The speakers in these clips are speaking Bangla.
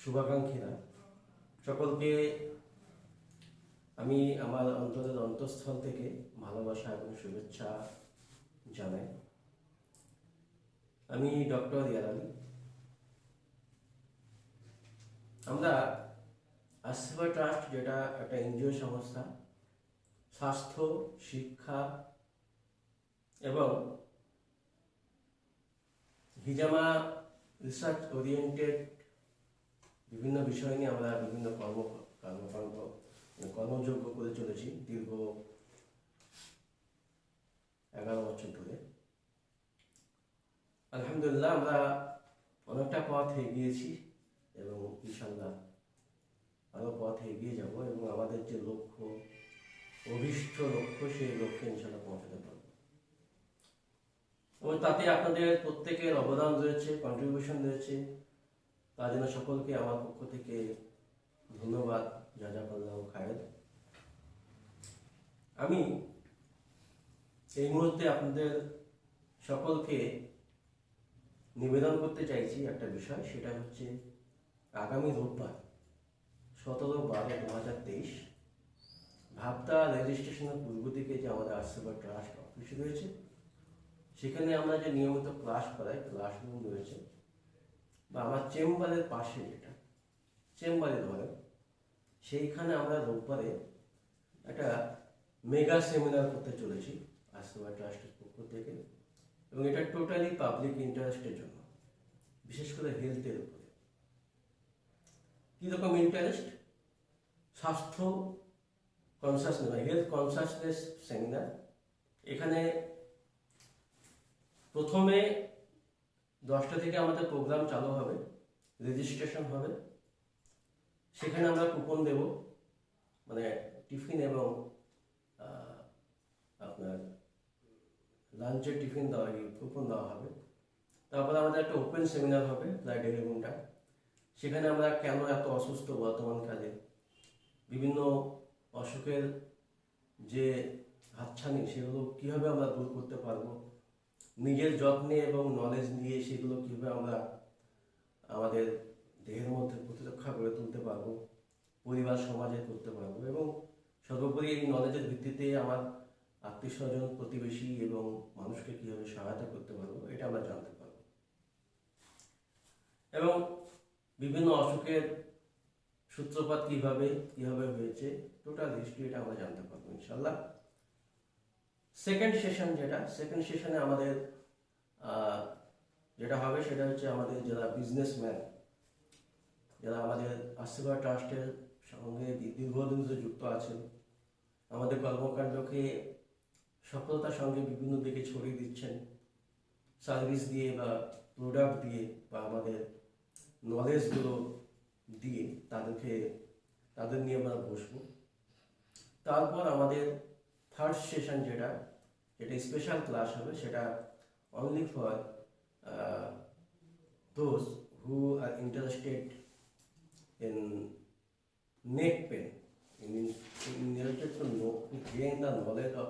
শুভাকাঙ্ক্ষীরা। সকলকে আমি আমার অন্তরের অন্তঃস্থল থেকে ভালোবাসা এবং শুভেচ্ছা জানাই। আমি ডক্টর ইয়ারালি আমরা আশীর্বাদ ট্রাস্ট, যেটা একটা এনজিও সংস্থা, স্বাস্থ্য, শিক্ষা এবং হিজামা রিসার্চ ওরিয়েন্টেড বিভিন্ন বিষয় নিয়ে আমরা বিভিন্ন কর্ম, কর্মকাণ্ড কর্মযোগ্য করে চলেছি দীর্ঘ এগারো বছর ধরে। আলহামদুলিল্লাহ আমরা অনেকটা পথ এগিয়েছি এবং ইনশাল্লাহ আরও পথ এগিয়ে যাব এবং আমাদের যে লক্ষ্য, অভিষ্ট লক্ষ্য সেই লক্ষ্যে ইনশাল্লাহ পৌঁছাতে পারব। এবং তাতে আপনাদের প্রত্যেকের অবদান রয়েছে কন্ট্রিবিউশন রয়েছে তার জন্য সকলকে আমার পক্ষ থেকে ধন্যবাদ, জাজাকাল্লাহ খায়ের। আমি এই মুহূর্তে আপনাদের সকলকে নিবেদন করতে চাইছি একটা বিষয়, সেটা হচ্ছে আগামী রোববার, সতেরো বারো দু হাজার তেইশ, ভাবতা রেল স্টেশনের পূর্ব দিকে যে আমাদের আশীর্বাদ ট্রাস্ট অফিস রয়েছে, সেখানে আমরা যে নিয়মিত ক্লাস করাই, ক্লাসরুম রয়েছে বা আমার চেম্বারের পাশে যেটা, চেম্বারে ধরে সেইখানে আমরা রোববারে একটা মেগা সেমিনার করতে চলেছি আশীর্বাদ ট্রাস্টের পক্ষ থেকে, এবং এটা টোটালি পাবলিক ইন্টারেস্টের জন্য, বিশেষ করে হেলথের উপরে। কীরকম ইন্টারেস্ট? স্বাস্থ্য কনসাসনেস মানে হেলথ কনসাসনেস সেমিনার এখানে প্রথমে দশটা থেকে আমাদের প্রোগ্রাম চালু হবে রেজিস্ট্রেশন হবে। সেখানে আমরা কুপন দেব মানে টিফিন এবং আপনার লাঞ্চের টিফিন দেওয়া কুপন দেওয়া হবে। তারপরে আমাদের একটা ওপেন সেমিনার হবে, প্রায় দেড় সেখানে আমরা কেন এত অসুস্থ বর্তমানকালে বিভিন্ন অসুখের যে হাতছানি, সেগুলো কীভাবে আমরা দূর করতে পারব? নিজের যত্নে এবং নলেজ নিয়ে সেগুলো কীভাবে আমরা আমাদের দেহের মধ্যে প্রতিরক্ষা করে তুলতে পারব, পরিবার, সমাজে করতে পারব এবং সর্বোপরি এই নলেজের ভিত্তিতে আমার আত্মীয় স্বজন প্রতিবেশী এবং মানুষকে কীভাবে সহায়তা করতে পারব এটা আমরা জানতে পারব। এবং বিভিন্ন অসুখের সূত্রপাত কীভাবে কীভাবে হয়েছে টোটাল হিস্ট্রি এটা আমরা জানতে পারব ইনশাল্লাহ সেকেন্ড সেশন যেটা সেকেন্ড সেশনে আমাদের যেটা হবে সেটা হচ্ছে আমাদের যারা বিজনেসম্যান যারা আমাদের আশীর্বাদ ট্রাস্টের সঙ্গে দীর্ঘদিন ধরে যুক্ত আছেন, আমাদের কর্মকাণ্ডকে সফলতার সঙ্গে বিভিন্ন দিকে ছড়িয়ে দিচ্ছেন সার্ভিস দিয়ে বা প্রোডাক্ট দিয়ে বা আমাদের নলেজগুলো দিয়ে তাদেরকে, তাদের নিয়ে আমরা বসবো। তারপর আমাদের থার্ড সেশন যেটা যেটা স্পেশাল ক্লাস হবে সেটা only for those who are interested in neck pain in related to know, to gain the knowledge of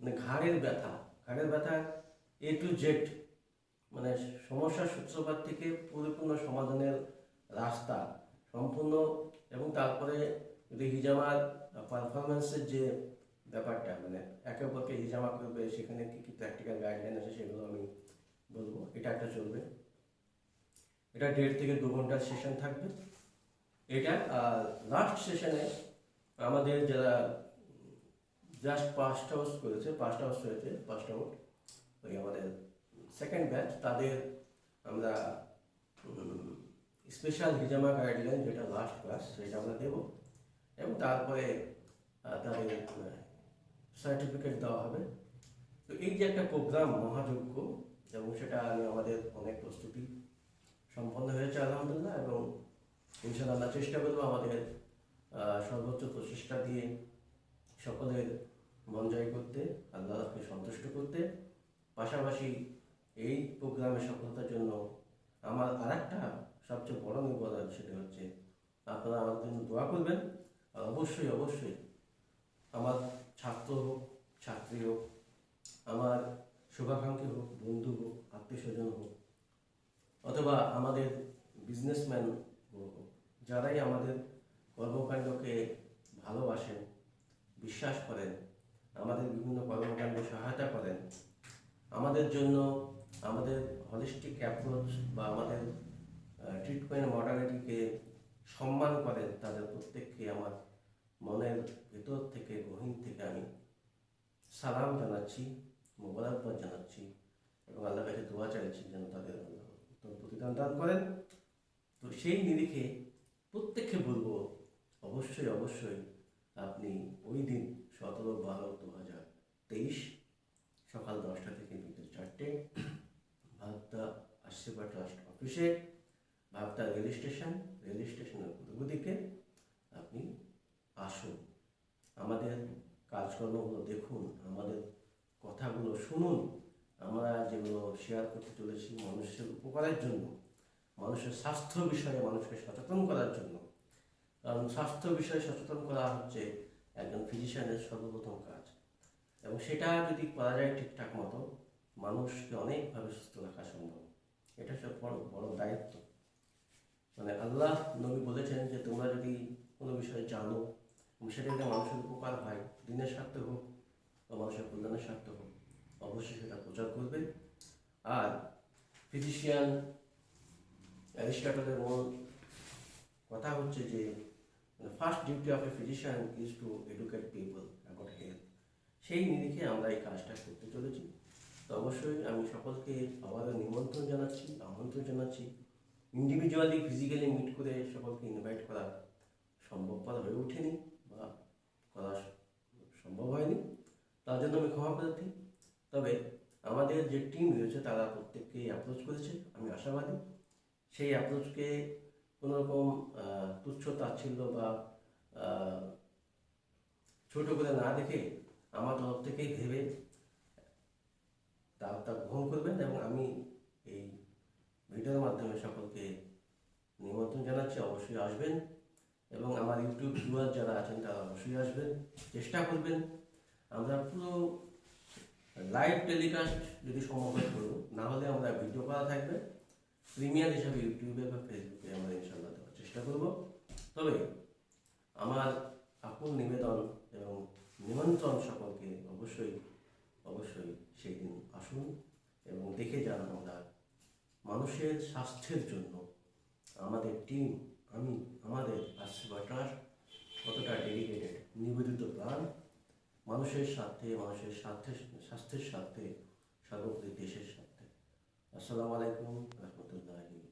মানে ঘাড়ের ব্যথা ঘাড়ের ব্যথা এ টু জেড মানে সমস্যার সূত্রপাত থেকে পরিপূর্ণ সমাধানের রাস্তা সম্পূর্ণ এবং তারপরে যদি হিজামার পারফরমেন্সের যে ব্যাপারটা মানে একে অপরকে হিজামা করবে সেখানে কী কী প্র্যাকটিক্যাল গাইডলাইন আছে সেগুলো আমি বলব। এটা একটা চলবে। এটা দেড় থেকে দু ঘণ্টার সেশন থাকবে। এটা লাস্ট সেশনে আমাদের যারা জাস্ট পাঁচটা হাউস করেছে পাঁচটা হাউস হয়েছে পাঁচটা আউট ওই আমাদের সেকেন্ড ব্যাচ তাদের আমরা স্পেশাল হিজামা গাইডলাইন যেটা লাস্ট ক্লাস সেটা আমরা দেবো। এবং তারপরে তাদের সার্টিফিকেট দেওয়া হবে। তো এই যে একটা প্রোগ্রাম মহাযজ্ঞ, এবং সেটা নিয়ে আমাদের অনেক প্রস্তুতি সম্পন্ন হয়েছে আলহামদুলিল্লাহ, এবং ইনশাল্লাহ আমরা চেষ্টা করব আমাদের সর্বোচ্চ প্রচেষ্টা দিয়ে সকলের মন জয় করতে আল্লাহকে সন্তুষ্ট করতে। পাশাপাশি এই প্রোগ্রামের সফলতার জন্য আমার আর একটা সবচেয়ে বড় নিবেদন সেটা হচ্ছে, আপনারা আমার জন্য দোয়া করবেন। আর অবশ্যই অবশ্যই আমার ছাত্র হোক, ছাত্রী হোক, আমার শুভাকাঙ্ক্ষী হোক, বন্ধু হোক আত্মীয় স্বজন হোক, অথবা আমাদের বিজনেসম্যান হোক, যারাই আমাদের কর্মকাণ্ডকে ভালোবাসেন, বিশ্বাস করেন, আমাদের বিভিন্ন কর্মকাণ্ডে সহায়তা করেন, আমাদের জন্য আমাদের হলিস্টিক অ্যাপ্রোচ বা আমাদের ট্রিটমেন্ট মডালিটিকে সম্মান করেন, তাদের প্রত্যেককে আমার মনের ভেতর থেকে, গহীন থেকে আমি সালাম জানাচ্ছি, মোবারকবাদ জানাচ্ছি এবং আল্লাহ কাছে দোয়া চাইছি যেন তাদের উত্তম প্রতিদান দান করেন। তো সেই নিরিখে প্রত্যেককে বলব, অবশ্যই অবশ্যই আপনি ওই দিন সতেরো, বারো দু হাজার তেইশ সকাল দশটা থেকে বিকেল চারটে ভাবতা আশীর্বাদ ট্রাস্ট অফিসে ভাবতা রেল স্টেশন, রেল স্টেশনের পূর্ব দিকে আপনি আসুন। আমাদের কাজকর্মগুলো দেখুন, আমাদের কথাগুলো শুনুন। আমরা যেগুলো শেয়ার করতে চলেছি মানুষের উপকারের জন্য, মানুষের স্বাস্থ্য বিষয়ে মানুষকে সচেতন করার জন্য। কারণ স্বাস্থ্য বিষয়ে সচেতন করা হচ্ছে একজন ফিজিশিয়ানের সর্বপ্রথম কাজ। এবং সেটা যদি করা যায় ঠিকঠাক মতো, মানুষকে অনেকভাবে সুস্থ রাখা সম্ভব। এটা সব বড় বড় দায়িত্ব। মানে আল্লাহ নবী বলেছেন যে, তোমরা যদি কোনো বিষয়ে জানো সেটা যদি মানুষের উপকার হয়, দিনের স্বার্থে হোক বা মানুষের কল্যাণের স্বার্থে হোক, অবশ্যই সেটা প্রচার করবে। আর ফিজিশিয়ান অ্যারিস্টটলের মূল কথা হচ্ছে যে first duty of a physician is to educate people about health সেই নিরিখে আমরা এই কাজটা করতে চলেছি। তো অবশ্যই আমি সকলকে আবারও নিমন্ত্রণ জানাচ্ছি, আমন্ত্রণ জানাচ্ছি। ইন্ডিভিজুয়ালি ফিজিক্যালি মিট করে সকলকে ইনভাইট করা সম্ভবপর হয়ে ওঠেনি। বা করা সম্ভব হয়নি তার জন্য আমি ক্ষমা প্রার্থী তবে আমাদের যে টিম রয়েছে তারা প্রত্যেককেই অ্যাপ্রোচ করেছে আমি আশাবাদী। সেই অ্যাপ্রোচকে কোনো রকম আহ, তুচ্ছ তাচ্ছিল্য বা ছোট করে না দেখে আমার তরফ থেকেই ভেবে তা তা গ্রহণ করবেন এবং আমি এই ভিডিওর মাধ্যমে সকলকে নিমন্ত্রণ জানাচ্ছি। অবশ্যই আসবেন। এবং আমার ইউটিউব ভিউয়ার যারা আছেন, তারা অবশ্যই আসবেন, চেষ্টা করবেন। আমরা পুরো লাইভ টেলিকাস্ট যদি সম্ভব করব, না হলে আমরা ভিডিও করা থাকবে। প্রিমিয়ার হিসাবে ইউটিউবে বা ফেসবুকে আমরা ইনশাল্লাহ দেওয়ার চেষ্টা করব। তবে আমার আপন নিবেদন এবং নিমন্ত্রণ সকলকে অবশ্যই অবশ্যই সেই দিন আসুন এবং দেখে যান আমরা মানুষের স্বাস্থ্যের জন্য আমাদের টিম আমি আমাদের আশীর্বাদ বাটার কতটা ডেডিকেটেড নিবেদিত প্রাণ মানুষের স্বার্থে মানুষের স্বার্থে, স্বাস্থ্যের স্বার্থে সর্বোপরি দেশের স্বার্থে। আসসালামু আলাইকুম রহমতুল্লাহি।